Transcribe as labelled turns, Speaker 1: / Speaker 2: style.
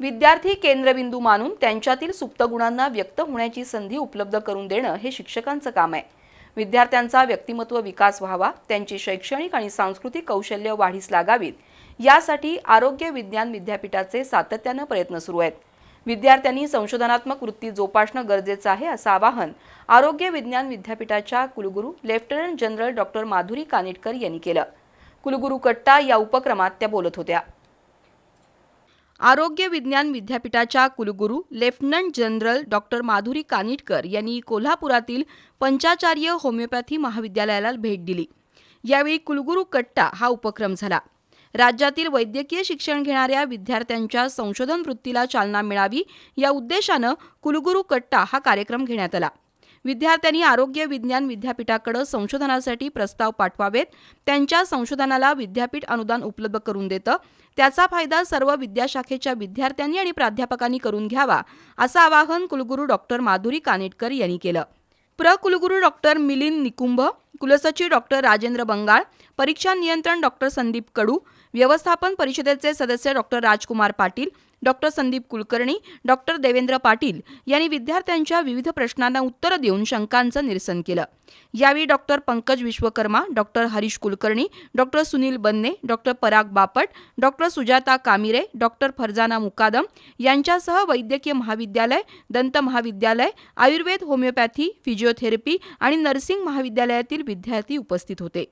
Speaker 1: विद्यार्थी केंद्रबिंदू मानून त्यांच्यातील सुप्त गुणांना व्यक्त होण्याची संधी उपलब्ध करून देणं हे शिक्षकांचं काम आहे. विद्यार्थ्यांचा व्यक्तिमत्व विकास व्हावा त्यांची शैक्षणिक आणि सांस्कृतिक कौशल्य वाढीस लागावीत यासाठी आरोग्य विज्ञान विद्यापीठाचे सातत्यानं प्रयत्न सुरू आहेत. विद्यार्थ्यांनी संशोधनात्मक वृत्ती जोपासणं गरजेचं आहे असं आवाहन आरोग्य विज्ञान विद्यापीठाच्या कुलगुरू lieutenant general doctor Madhuri Kanitkar यांनी केलं. कुलगुरू कट्टा या उपक्रमात त्या बोलत होत्या. आरोग्य विज्ञान विद्यापीठाच्या कुलगुरू lieutenant general doctor Madhuri Kanitkar यांनी कोल्हापुरातील पंचाचार्य होमिओपॅथी महाविद्यालयाला भेट दिली. यावेळी कुलगुरू कट्टा हा उपक्रम झाला. राज्यातील वैद्यकीय शिक्षण घेणाऱ्या विद्यार्थ्यांच्या संशोधन वृत्तीला चालना मिळावी या उद्देशानं कुलगुरू कट्टा हा कार्यक्रम घेण्यात आला. विद्यार्थ्यांनी आरोग्य विज्ञान विद्यापीठाकडे संशोधनासाठी प्रस्ताव पाठवावेत. त्यांच्या संशोधनाला विद्यापीठ अनुदान उपलब्ध करून देतं. त्याचा फायदा सर्व विद्याशाखेच्या विद्यार्थ्यांनी आणि प्राध्यापकांनी करून घ्यावा असं आवाहन कुलगुरू डॉक्टर माधुरी कानेटकर यांनी केलं. प्र. कुलगुरू डॉक्टर मिलिंद निकुंभ कुलसचिव डॉक्टर राजेंद्र बंगाळ परीक्षा नियंत्रण डॉक्टर संदीप कडू व्यवस्थापन परिषदेचे सदस्य doctor Rajkumar Patil doctor Sandeep Kulkarni doctor Devendra Patil यांनी विद्यार्थ्यांच्या विविध प्रश्नांना उत्तरं देऊन शंकांचं निरसन केलं. यावेळी doctor Pankaj Vishwakarma doctor Harish Kulkarni doctor Sunil Banne doctor Parag Bapat doctor Sujata Kamire doctor Farzana Mukadam यांच्यासह वैद्यकीय महाविद्यालय दंत महाविद्यालय आयुर्वेद होमिओपॅथी फिजिओथेरपी आणि नर्सिंग महाविद्यालयातील विद्यार्थी उपस्थित होते.